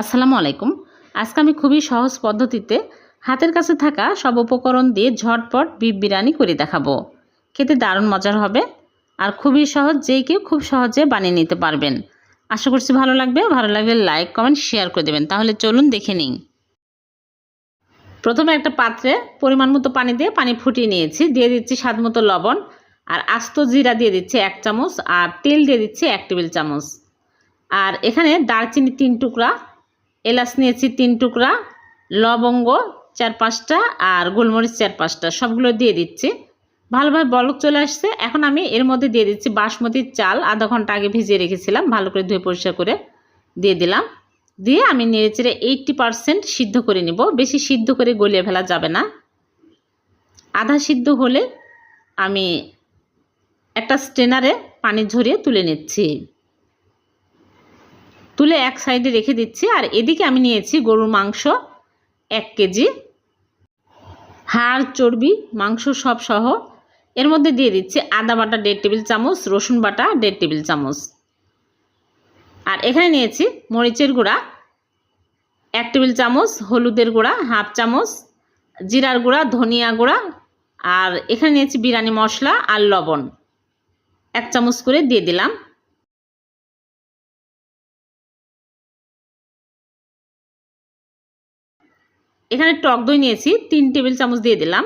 আসসালামু আলাইকুম। আজকে আমি খুবই সহজ পদ্ধতিতে হাতের কাছে থাকা সব উপকরণ দিয়ে ঝটপট বিফ বিরিয়ানি করে দেখাবো। খেতে দারুণ মজার হবে আর খুবই সহজ যেই কেউ খুব সহজে বানিয়ে নিতে পারবেন। আশা করছি ভালো লাগবে। ভালো লাগলে লাইক, কমেন্ট, শেয়ার করে দেবেন। তাহলে চলুন দেখে নিন প্রথমে একটা পাত্রে পরিমাণ মতো পানি দিয়ে পানি ফুটিয়ে নিয়েছি। দিয়ে দিচ্ছি স্বাদ মতো লবণ আর আস্ত জিরা দিয়ে দিচ্ছি এক চামচ আর তেল দিয়ে দিচ্ছি এক টেবিল চামচ। আর এখানে দারচিনি তিন টুকরা এলাচ নিয়েছি তিন টুকরা, লবঙ্গ চার পাঁচটা আর গোলমরিচ চার পাঁচটা, সবগুলো দিয়ে দিচ্ছি। ভালোভাবে বলক চলে আসছে। এখন আমি এর মধ্যে দিয়ে দিচ্ছি বাসমতির চাল। আধা ঘণ্টা আগে ভিজিয়ে রেখেছিলাম, ভালো করে ধুয়ে পরিষ্কার করে দিয়ে দিলাম। দিয়ে আমি নেড়েচেড়ে এইটটি পারসেন্ট সিদ্ধ করে নিব। বেশি সিদ্ধ করে গলিয়ে ফেলা যাবে না। আধা সিদ্ধ হলে আমি একটা স্টেনারে পানি ঝরিয়ে তুলে নিচ্ছি। তুলে এক সাইডে রেখে দিচ্ছি। আর এদিকে আমি নিয়েছি গরুর মাংস এক কেজি। হাড়, চর্বি, মাংস সব সহ। এর মধ্যে দিয়ে দিচ্ছি আদা বাটা দেড় টেবিল চামচ, রসুন বাটা দেড় টেবিল চামচ। আর এখানে নিয়েছি মরিচের গুঁড়া এক টেবিল চামচ, হলুদের গুঁড়া হাফ চামচ, জিরার গুঁড়া, ধনিয়া গুঁড়া। আর এখানে নিয়েছি বিরিয়ানি মশলা আর লবণ। এক চামচ করে দিয়ে দিলাম। এখানে টক দই নিয়েছি, তিন টেবিল চামচ দিয়ে দিলাম।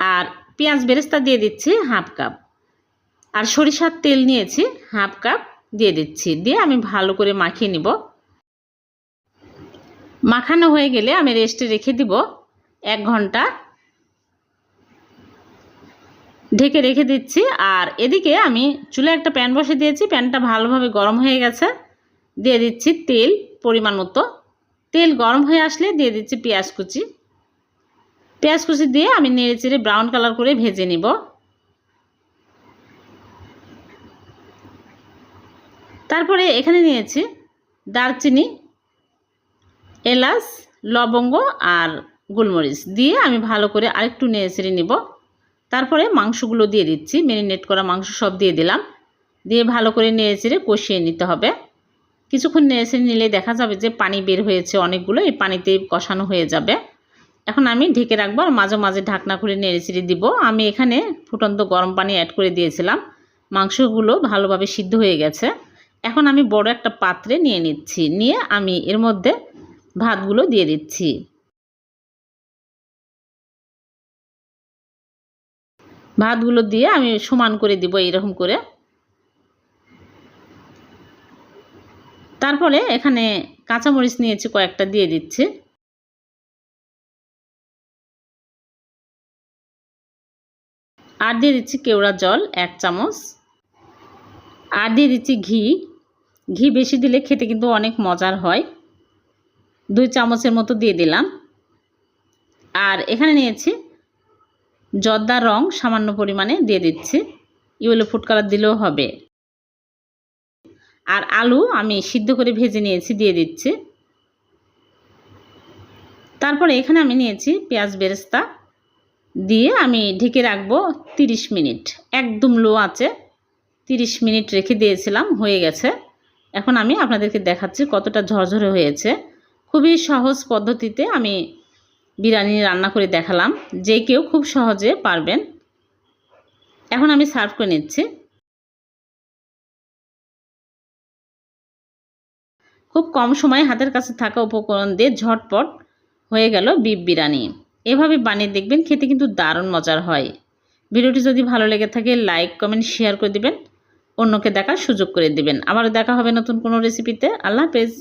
আর পেঁয়াজ বেরেস্তা দিয়ে দিচ্ছি হাফ কাপ। আর সরিষার তেল নিয়েছি হাফ কাপ দিয়ে দিচ্ছি, দিয়ে আমি ভালো করে মাখিয়ে নিব। মাখানো হয়ে গেলে আমি রেস্টে রেখে দিব এক ঘণ্টা। ঢেকে রেখে দিচ্ছি, আর এদিকে আমি চুলে একটা প্যান বসে দিয়েছি, প্যানটা ভালোভাবে গরম হয়ে গেছে। দিয়ে দিচ্ছি তেল পরিমাণ মতো। তেল গরম হয়ে আসলে দিয়ে দিচ্ছি পেঁয়াজ কুচি। পেঁয়াজ কুচি দিয়ে আমি নেড়ে চেড়ে ব্রাউন কালার করে ভেজে নিব। তারপরে এখানে নিয়েছি দারচিনি, এলাচ, লবঙ্গ আর গোলমরিচ দিয়ে আমি ভালো করে আরেকটু নেড়ে চেড়ে নিব। তারপরে মাংসগুলো দিয়ে দিচ্ছি ম্যারিনেট করা মাংস সব দিয়ে দিলাম। দিয়ে ভালো করে নেড়ে চেড়ে কষিয়ে নিতে হবে। কিছুক্ষণ নেড়ে নিলে দেখা যাবে যে পানি বের হয়েছে অনেকগুলো, এই পানিতে কষানো হয়ে যাবে। এখন আমি ঢেকে রাখব আর মাঝে মাঝে ঢাকনা খুলে নেড়ে চেড়ে দিব। আমি এখানে ফুটন্ত গরম পানি অ্যাড করে দিয়েছিলাম। মাংসগুলো ভালোভাবে সিদ্ধ হয়ে গেছে। এখন আমি বড় একটা পাত্রে নিয়ে নিচ্ছি। নিয়ে আমি এর মধ্যে ভাতগুলো দিয়ে দিচ্ছি। ভাতগুলো দিয়ে আমি সমান করে দিব এরকম করে। তারপরে এখানে কাঁচামরিচ নিয়েছি কয়েকটা দিয়ে দিচ্ছি। আর দিয়ে দিচ্ছি কেওড়া জল, এক চামচ। আর দিয়ে দিচ্ছি ঘি। ঘি বেশি দিলে খেতে কিন্তু অনেক মজার হয়। দুই চামচের মতো দিয়ে দিলাম। আর এখানে নিয়েছি জর্দার রং সামান্য পরিমাণে দিয়ে দিচ্ছি। ইয়েলো ফুড কালার দিলেও হবে। আর আলু আমি সিদ্ধ করে ভেজে নিয়েছি, দিয়ে দিচ্ছি। তারপরে এখানে আমি নিয়েছি পেঁয়াজ বেরেস্তা। দিয়ে আমি ঢেকে রাখব তিরিশ মিনিট, একদম লো আছে তিরিশ মিনিট রেখে দিয়েছিলাম, হয়ে গেছে। এখন আমি আপনাদেরকে দেখাচ্ছি কতটা ঝরঝরে হয়েছে। খুবই সহজ পদ্ধতিতে আমি বিরিয়ানি রান্না করে দেখালাম, যে কেউ খুব সহজে পারবেন। এখন আমি সার্ভ করে নিচ্ছি। খুব কম সময়ে হাতের কাছে থাকা উপকরণ দিয়ে ঝটপট হয়ে গেল বিপ বিরিয়ানি এভাবে বানিয়ে দেখবেন খেতে কিন্তু দারুণ মজার হয়। ভিডিওটি যদি ভালো লেগে থাকে, লাইক, কমেন্ট, শেয়ার করে দেবেন। অন্যকে দেখার সুযোগ করে দেবেন। আবার দেখা হবে নতুন কোনো রেসিপিতে আল্লাহ হাফেজ।